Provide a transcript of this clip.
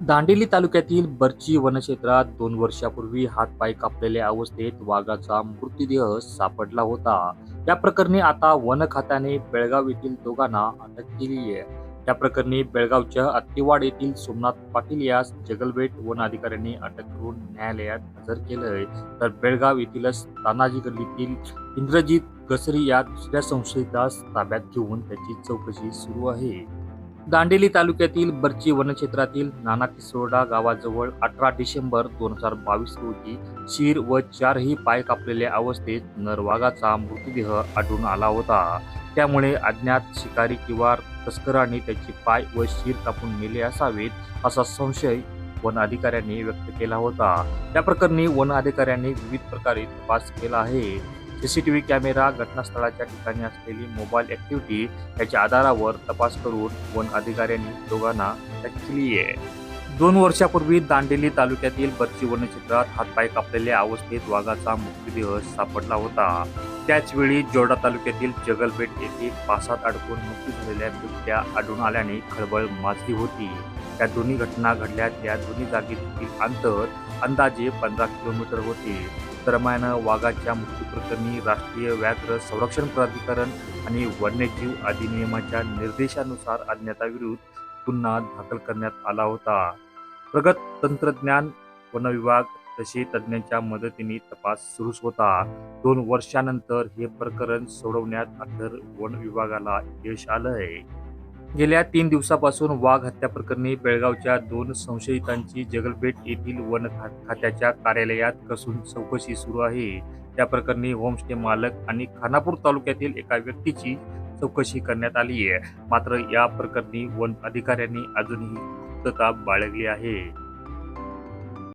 दांडेली तालुक्यातील बर्ची वनक्षेत्रात दोन वर्षापूर्वी हातपाय कापलेल्या अवस्थेत वाघाचा मृतदेह सापडला होता. या प्रकरणी आता वन खात्याने बेळगाव येथील दोघांना अटक केली आहे. त्या प्रकरणी बेळगावच्या अत्तिवाड येथील सोमनाथ पाटील यास जगलबेट वन अधिकाऱ्यांनी अटक करून न्यायालयात हजर केलंय. तर बेळगाव येथीलच तानाजी गल्लीतील इंद्रजित गसरी या दुसऱ्या संशयितास ताब्यात घेऊन त्याची चौकशी सुरू आहे. दांडेली तालुक्यातील बर्ची वनक्षेत्रातील नाना किसोडा गावाजवळ अठरा डिसेंबर दोन हजार बावीस रोजी शिर व चारही पाय कापलेल्या अवस्थेत नरवागाचा मृतदेह आढळून आला होता. त्यामुळे अज्ञात शिकारी किंवा तस्करांनी त्याचे पाय व शिर कापून नेले असावेत असा संशय वन अधिकाऱ्यांनी व्यक्त केला होता. त्या प्रकरणी वन अधिकाऱ्यांनी विविध प्रकारे तपास केला आहे. सीसीटीव्ही कॅमेरा घटनास्थळाच्या ठिकाणी असलेली मोबाईल ऍक्टिव्हिटी याच्या आधारावर तपास करून वन अधिकाऱ्यांनी दोघांना अटक केली आहे. दोन वर्षापूर्वी दांडेली तालुक्यातील बर्ची वनक्षेत्रात हातपाय कापलेल्या अवस्थेत वाघाचा मृतदेह सापडला होता. त्याचवेळी जोडा तालुक्यातील जगलपेठ येथे पासात अडकून मृत्यू झालेल्या बिबट्या आढळून आल्याने खळबळ माजली होती. त्या दोन्ही घटना घडल्या त्या दोन्ही जागेतील अंतर अंदाजे पंधरा किलोमीटर होते. दरम्यान वाघाच्या मृत्यूप्रकरणी राष्ट्रीय व्याघ्र संरक्षण प्राधिकरण आणि वन्यजीव अधिनियमाच्या निर्देशानुसार अज्ञाताविरुद्ध गुन्हा दाखल करण्यात आला होता. प्रगत तंत्रज्ञान वनविभाग तसे तज्ज्ञांच्या मदतीने तपास सुरूच होता. दोन वर्षानंतर हे प्रकरण सोडवण्यात अखेर वन विभागाला यश आलंय. गेल्या तीन दिवसापासून वाघ हत्या प्रकरणी बेळगावच्या दोन संशयितांची जगलबेट येथील वन खात्याच्या कार्यालयात कसून चौकशी सुरू आहे. त्या प्रकरणी होमस्टे मालक आणि खानापूर तालुक्यातील एका व्यक्तीची चौकशी करण्यात आली आहे. मात्र या प्रकरणी वन अधिकाऱ्यांनी अजूनही गुप्तता बाळगली आहे.